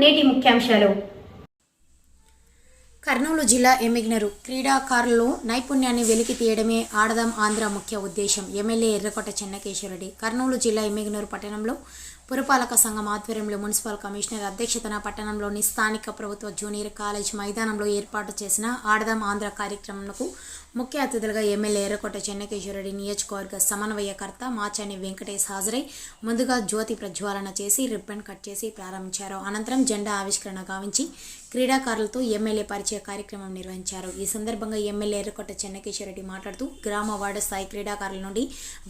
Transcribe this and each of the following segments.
నేటి ముఖ్యాంశాలు. కర్నూలు జిల్లా ఎమ్మిగ్నరు క్రీడాకారులు నైపుణ్యాన్ని వెలికి తీయడమే ఆడదాం ఆంధ్ర ముఖ్య ఉద్దేశం. ఎమ్మెల్యే ఎర్రకోట చెన్నకేశ్వరరెడ్డి. కర్నూలు జిల్లా ఎమ్మిగ్నరు పట్టణంలో పురపాలక సంఘం ఆధ్వర్యంలో మున్సిపల్ కమిషనర్ అధ్యక్షతన పట్టణంలోని స్థానిక ప్రభుత్వ జూనియర్ కాలేజ్ మైదానంలో ఏర్పాటు చేసిన ఆడదాం ఆంధ్ర కార్యక్రమంకు ముఖ్య అతిథులుగా ఎమ్మెల్యే ఎర్రకొట్ట చెన్నకేశ్వరరెడ్డి నియోజకవర్గ సమన్వయకర్త మాచాని వెంకటేష్ హాజరై ముందుగా జ్యోతి ప్రజ్వాలన చేసి రిబ్బన్ కట్ చేసి ప్రారంభించారు. అనంతరం జెండా ఆవిష్కరణ గావించి క్రీడాకారులతో ఎమ్మెల్యే పరిచయ కార్యక్రమం నిర్వహించారు. ఈ సందర్భంగా ఎమ్మెల్యే ఎర్రకొట్ట చెన్నకేశ్వరరెడ్డి మాట్లాడుతూ గ్రామ వార్డు స్థాయి క్రీడాకారుల నుండి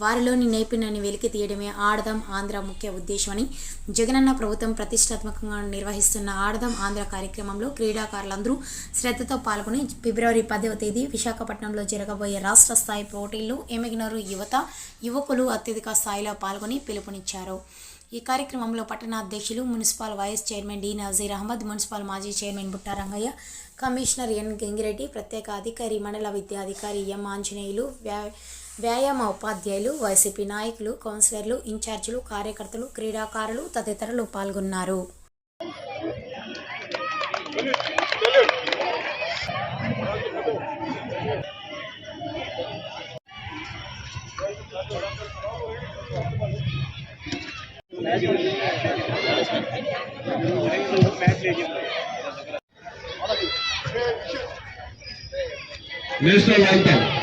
వారిలోని నైపుణ్యాన్ని వెలికి తీయడమే ఆడదాం ఆంధ్ర ముఖ్య ఉద్దేశమని జగనన్న ప్రభుత్వం ప్రతిష్టాత్మకంగా నిర్వహిస్తున్న ఆడదాం ఆంధ్ర కార్యక్రమంలో క్రీడాకారులందరూ శ్రద్ధతో పాల్గొని ఫిబ్రవరి పదవ తేదీ విశాఖపట్నంలో జరగబోయే రాష్ట్ర స్థాయి పోటీల్లో ఎమిగినరు యువత యువకులు అత్యధిక స్థాయిలో పాల్గొని పిలుపునిచ్చారు. ఈ కార్యక్రమంలో పట్టణాధ్యక్షులు municipal vice chairman D Nazir Ahmed municipal మాజీ chairman Butta Rangaiah commissioner N Gangireddy ప్రత్యేక అధికారి మండల విద్యాధికారి ఎం ఆంజనేయులు వ్యా వ్యాయామ ఉపాధ్యాయులు వైసీపీ నాయకులు కౌన్సిలర్లు ఇన్ఛార్జీలు కార్యకర్తలు క్రీడాకారులు తదితరులు పాల్గొన్నారు. నేషనల్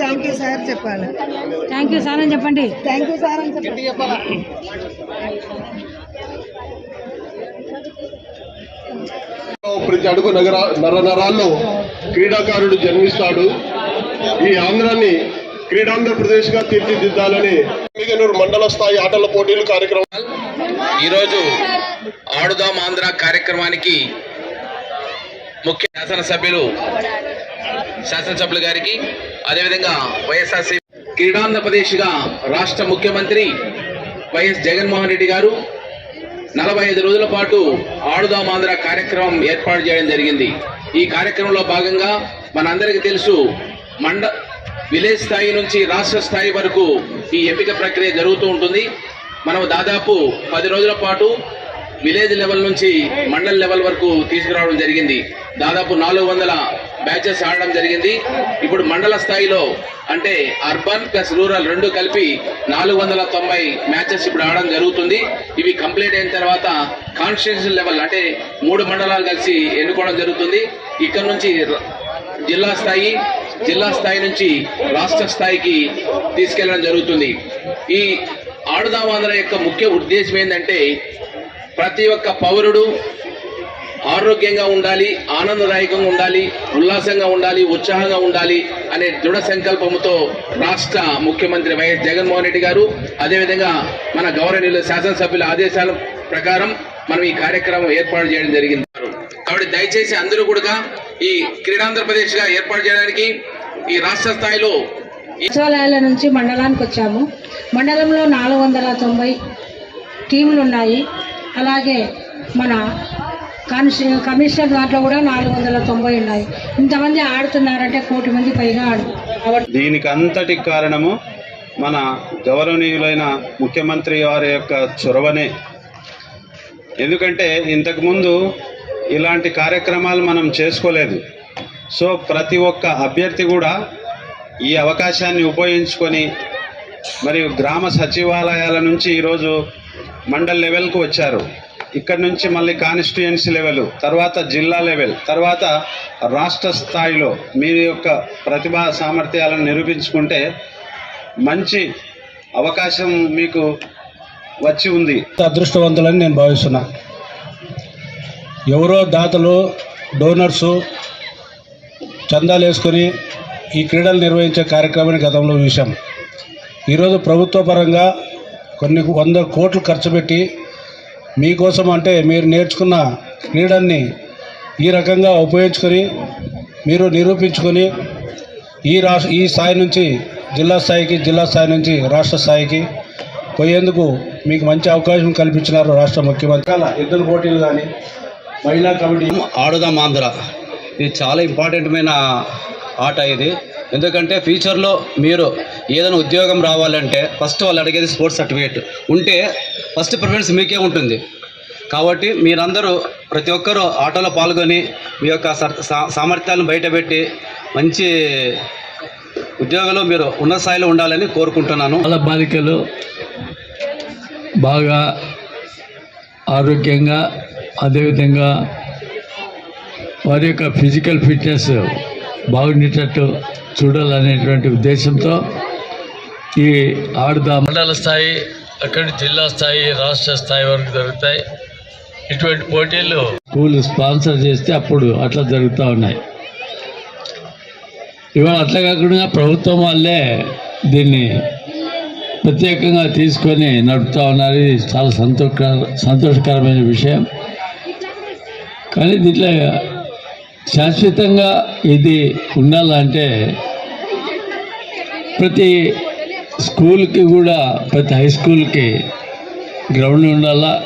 థ్యాంక్ యూ సార్ చెప్పాలి. థ్యాంక్ యూ సార్ అని చెప్పండి. థ్యాంక్ యూ సార్ అని చెప్పండి ప్రతి అడుగు నగర నర నరాల్లో క్రీడాకారుడు జన్మిస్తాడు. ఈ ఆంధ్రాన్ని క్రీడాంధ్రప్రదేశ్గా తీర్చిదిద్దాలని మిగనూరు మండల స్థాయి ఆటల పోటీలు కార్యక్రమం ఈరోజు ఆడుదాం ఆంధ్ర కార్యక్రమానికి ముఖ్య శాసనసభ్యులు శాసనసభ్యులు గారికి అదేవిధంగా వైఎస్ఆర్సీ క్రీడాంధ్రప్రదేశ్గా రాష్ట్ర ముఖ్యమంత్రి వైఎస్ జగన్మోహన్ రెడ్డి గారు నలభై ఐదు రోజుల పాటు ఆడుదాం ఆంధ్ర కార్యక్రమం ఏర్పాటు చేయడం జరిగింది. ఈ కార్యక్రమంలో భాగంగా మనందరికీ తెలుసు మండ విలేజ్ స్థాయి నుంచి రాష్ట్ర స్థాయి వరకు ఈ ఎంపిక ప్రక్రియ జరుగుతూ ఉంటుంది. మనం దాదాపు పది రోజుల పాటు విలేజ్ లెవెల్ నుంచి మండల్ లెవెల్ వరకు తీసుకురావడం జరిగింది. దాదాపు నాలుగు వందల బ్యాచెస్ ఆడడం జరిగింది. ఇప్పుడు మండల స్థాయిలో అంటే అర్బన్ ప్లస్ రూరల్ రెండు కలిపి నాలుగు వందల తొంభై మ్యాచెస్ ఇప్పుడు ఆడడం జరుగుతుంది. ఇవి కంప్లీట్ అయిన తర్వాత కాన్స్టిట్యూషన్ లెవెల్ అంటే మూడు మండలాలు కలిసి ఎన్నుకోవడం జరుగుతుంది. ఇక్కడ నుంచి జిల్లా స్థాయి జిల్లా స్థాయి నుంచి రాష్ట్ర స్థాయికి తీసుకెళ్ళడం జరుగుతుంది. ఈ ఆడుదాం ఆంధ్ర యొక్క ముఖ్య ఉద్దేశం ఏంటంటే ప్రతి ఒక్క పౌరుడు ఆరోగ్యంగా ఉండాలి ఆనందదాయకంగా ఉండాలి ఉల్లాసంగా ఉండాలి ఉత్సాహంగా ఉండాలి అనే దృఢ సంకల్పంతో రాష్ట్ర ముఖ్యమంత్రి వైఎస్ జగన్మోహన్ రెడ్డి గారు అదేవిధంగా మన గౌరవనీయులు శాసనసభ్యుల ఆదేశాల ప్రకారం మనం ఈ కార్యక్రమం ఏర్పాటు చేయడం జరిగింది. కాబట్టి దయచేసి అందరూ కూడా ఈ క్రీడాంధ్రప్రదేశ్గా ఏర్పాటు చేయడానికి ఈ రాష్ట్ర స్థాయిలో సచివాలయాల నుంచి మండలానికి వచ్చాము. మండలంలో నాలుగు వందల తొంభై టీములు ఉన్నాయి అలాగే మన కాన్స్టి కమిషనర్ దాంట్లో కూడా నాలుగు వందల తొంభై ఉన్నాయి. ఇంతమంది ఆడుతున్నారంటే కోటి మంది పైగా ఆడు కాబట్టి దీనికి అంతటి కారణము మన గౌరవనీయులైన ముఖ్యమంత్రి వారి యొక్క చొరవనే. ఎందుకంటే ఇంతకుముందు ఇలాంటి కార్యక్రమాలు మనం చేసుకోలేదు. సో ప్రతి ఒక్క అభ్యర్థి కూడా ఈ అవకాశాన్ని ఉపయోగించుకొని మరియు గ్రామ సచివాలయాల నుంచి ఈరోజు మండల్ లెవెల్కు వచ్చారు. ఇక్కడ నుంచి మళ్ళీ కాన్స్టిట్యుయెన్సీ లెవెల్ తర్వాత జిల్లా లెవెల్ తర్వాత రాష్ట్ర స్థాయిలో మీ యొక్క ప్రతిభా సామర్థ్యాలను నిరూపించుకుంటే మంచి అవకాశం మీకు వచ్చి ఉంది. అదృష్టవంతులని నేను భావిస్తున్నా. ఎవరో దాతలు డోనర్సు చందాలు వేసుకొని ఈ క్రీడలు నిర్వహించే కార్యక్రమాన్ని గతంలో చూసాం ఈరోజు ప్రభుత్వ పరంగా కొన్ని వంద కోట్లు ఖర్చు పెట్టి మీకోసం అంటే మీరు నేర్చుకున్న క్రీడల్ని ఈ రకంగా ఉపయోగించుకొని మీరు నిరూపించుకొని ఈ రాష్ట్ర ఈ స్థాయి నుంచి జిల్లా స్థాయికి జిల్లా స్థాయి నుంచి రాష్ట్ర స్థాయికి పోయేందుకు మీకు మంచి అవకాశం కల్పించినారు రాష్ట్ర ముఖ్యమంత్రి. అలా ఎద్దుల పోటీలు కానీ మహిళా కమిటీ ఆడుదాం ఆంధ్ర. ఇది చాలా ఇంపార్టెంట్మైన ఆట ఇది. ఎందుకంటే ఫ్యూచర్లో మీరు ఏదైనా ఉద్యోగం రావాలంటే ఫస్ట్ వాళ్ళు అడిగేది స్పోర్ట్స్ సర్టిఫికేట్ ఉంటే ఫస్ట్ ప్రిఫరెన్స్ మీకే ఉంటుంది. కాబట్టి మీరందరూ ప్రతి ఒక్కరూ ఆటలో పాల్గొని మీ యొక్క సా- సామర్థ్యాలను బయటపెట్టి మంచి ఉద్యోగంలో మీరు ఉన్నత స్థాయిలో ఉండాలని కోరుకుంటున్నాను. వాళ్ళ బాలికలు బాగా ఆరోగ్యంగా అదేవిధంగా వారి యొక్క ఫిజికల్ ఫిట్నెస్ బాగుండేటట్టు చూడాలనేటువంటి ఉద్దేశంతో ఈ ఆడుదా మండల స్థాయి అక్కడి జిల్లా స్థాయి రాష్ట్ర స్థాయి వరకు జరుగుతాయి. ఇటువంటి పోటీలు స్కూల్ స్పాన్సర్ చేస్తే అప్పుడు అట్లా జరుగుతూ ఉన్నాయి. ఇవాళ అట్లా కాకుండా ప్రభుత్వం వాళ్ళే దీన్ని ప్రత్యేకంగా తీసుకొని నడుపుతా ఉన్నారు. ఇది చాలా సంతోషకర సంతోషకరమైన విషయం. కానీ దీంట్లో శాశ్వతంగా ఇది ఉండాలంటే ప్రతి స్కూల్కి కూడా ప్రతి హై స్కూల్కి గ్రౌండ్ ఉండాలా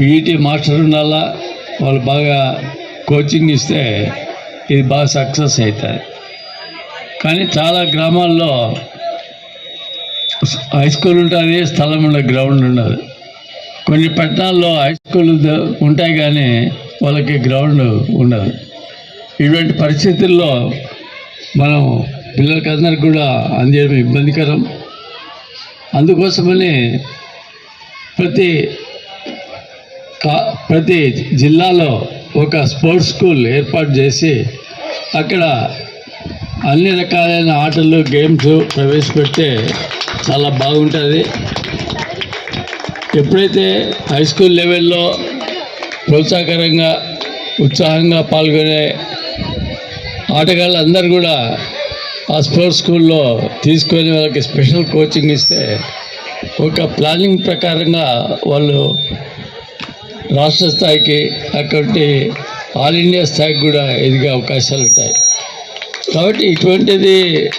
పీఈటీ మాస్టర్ ఉండాలా వాళ్ళు బాగా కోచింగ్ ఇస్తే ఇది బాగా సక్సెస్ అవుతుంది కానీ చాలా గ్రామాల్లో హై స్కూల్ ఉంటుంది స్థలం ఉండదు గ్రౌండ్ ఉండదు. కొన్ని పట్టణాల్లో హై స్కూల్ ద- ఉంటాయి కానీ వాళ్ళకి గ్రౌండ్ ఉండదు. ఇటువంటి పరిస్థితుల్లో మనం పిల్లలకందరికి కూడా అందేయడం ఇబ్బందికరం. అందుకోసమని ప్రతి కా ప్రతి జిల్లాలో ఒక స్పోర్ట్స్ స్కూల్ ఏర్పాటు చేసి అక్కడ అన్ని రకాలైన ఆటలు గేమ్స్ ప్రవేశపెడితే చాలా బాగుంటుంది. ఎప్పుడైతే హై స్కూల్ లెవెల్లో ప్రోత్సాహకరంగా ఉత్సాహంగా పాల్గొనే ఆటగాళ్ళు అందరు కూడా ఆ స్పోర్ట్స్ స్కూల్లో తీసుకొని వాళ్ళకి స్పెషల్ కోచింగ్ ఇస్తే ఒక ప్లానింగ్ ప్రకారంగా వాళ్ళు రాష్ట్ర స్థాయికి అక్కడి ఆల్ ఇండియా స్థాయికి కూడా ఎదిగే అవకాశాలు ఉంటాయి. కాబట్టి ఇటువంటిది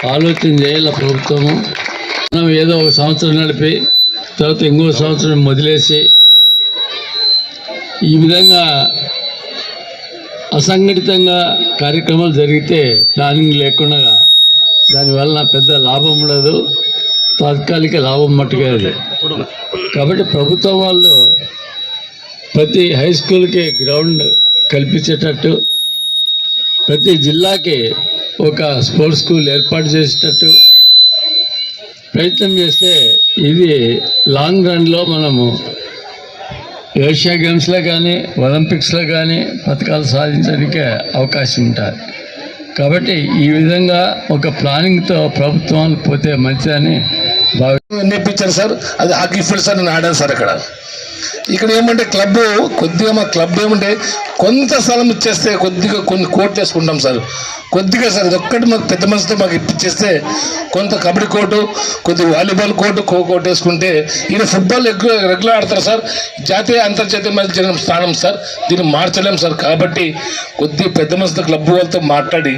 ఆలోచన చేయాలి ప్రభుత్వము మనం ఏదో ఒక సంవత్సరం నడిపి తర్వాత ఇంకో సంవత్సరం వదిలేసి ఈ విధంగా అసంఘటితంగా కార్యక్రమాలు జరిగితే ప్లానింగ్ లేకుండా దానివల్ల పెద్ద లాభం ఉండదు. తాత్కాలిక లాభం మట్టుగా కాబట్టి ప్రభుత్వం వాళ్ళు ప్రతి హై స్కూల్కి గ్రౌండ్ కల్పించేటట్టు ప్రతి జిల్లాకి ఒక స్పోర్ట్స్ స్కూల్ ఏర్పాటు చేసేటట్టు ప్రయత్నం చేస్తే ఇది లాంగ్ రన్లో మనము ఏషియా గేమ్స్లో కానీ ఒలింపిక్స్లో కానీ పథకాలు సాధించడానికి అవకాశం ఉంటుంది. కాబట్టి ఈ విధంగా ఒక ప్లానింగ్తో ప్రభుత్వాలు పోతే మంచిదని భావి నేర్పించారు సార్. అది హాకీ ఫీల్డ్ సార్ నేను ఆడాను సార్ అక్కడ. ఇక్కడ ఏమంటే క్లబ్ కొద్దిగా మా క్లబ్ ఏమంటే కొంత స్థలం ఇచ్చేస్తే కొద్దిగా కొన్ని కోట్లు వేసుకుంటాం సార్. కొద్దిగా సార్ ఇది ఒక్కటి మాకు పెద్ద మనసుతో మాకు ఇప్పించేస్తే కొంత కబడ్డీ కోర్టు కొద్దిగా వాలీబాల్ కోర్టు ఖో కోర్టు వేసుకుంటే ఈయన ఫుట్బాల్ ఎక్కువ రెగ్యులర్ ఆడతారు సార్. జాతీయ అంతర్జాతీయ మధ్య జరిగిన స్థానం సార్. దీన్ని మార్చలేం సార్. కాబట్టి కొద్ది పెద్ద మనసుతో క్లబ్ వాళ్ళతో మాట్లాడి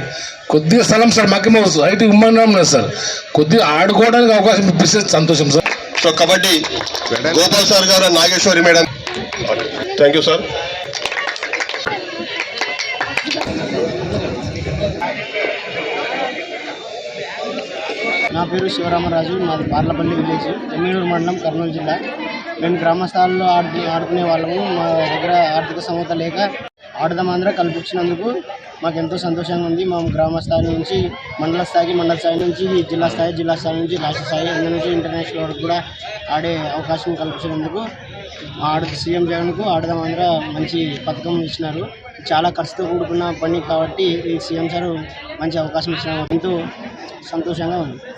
కొద్దిగా స్థలం సార్. మాకేమో ఐటీ ఇమ్మన్నాం సార్. కొద్దిగా ఆడుకోవడానికి అవకాశం ఇప్పిస్తే సంతోషం sir. So kabaddi Gopal sir గారు Nageshwari madam. Thank you sir నా పేరు శివరామరాజు మాది పార్లపల్లి విలేజ్ ఎమ్మినూరు మండలం కర్నూలు జిల్లా. మేము గ్రామ స్థాయిలో ఆడు ఆడుకునే వాళ్ళము. మా దగ్గర ఆర్థిక సమత లేక ఆడదామాంధ్ర కల్పించినందుకు మాకు ఎంతో సంతోషంగా ఉంది. మా గ్రామ స్థాయి నుంచి మండల స్థాయికి మండల స్థాయి నుంచి జిల్లా స్థాయి జిల్లా స్థాయి నుంచి రాష్ట్ర స్థాయి అందరి నుంచి ఇంటర్నేషనల్ వరకు కూడా ఆడే అవకాశం కల్పించినందుకు ఆడ సీఎం జగన్కు ఆడదామాంధ్ర మంచి పథకం ఇచ్చినారు. చాలా ఖర్చుతో కూడుకున్న పని కాబట్టి ఈ సీఎం సార్ మంచి అవకాశం ఇచ్చినారు. ఎంతో సంతోషంగా ఉంది.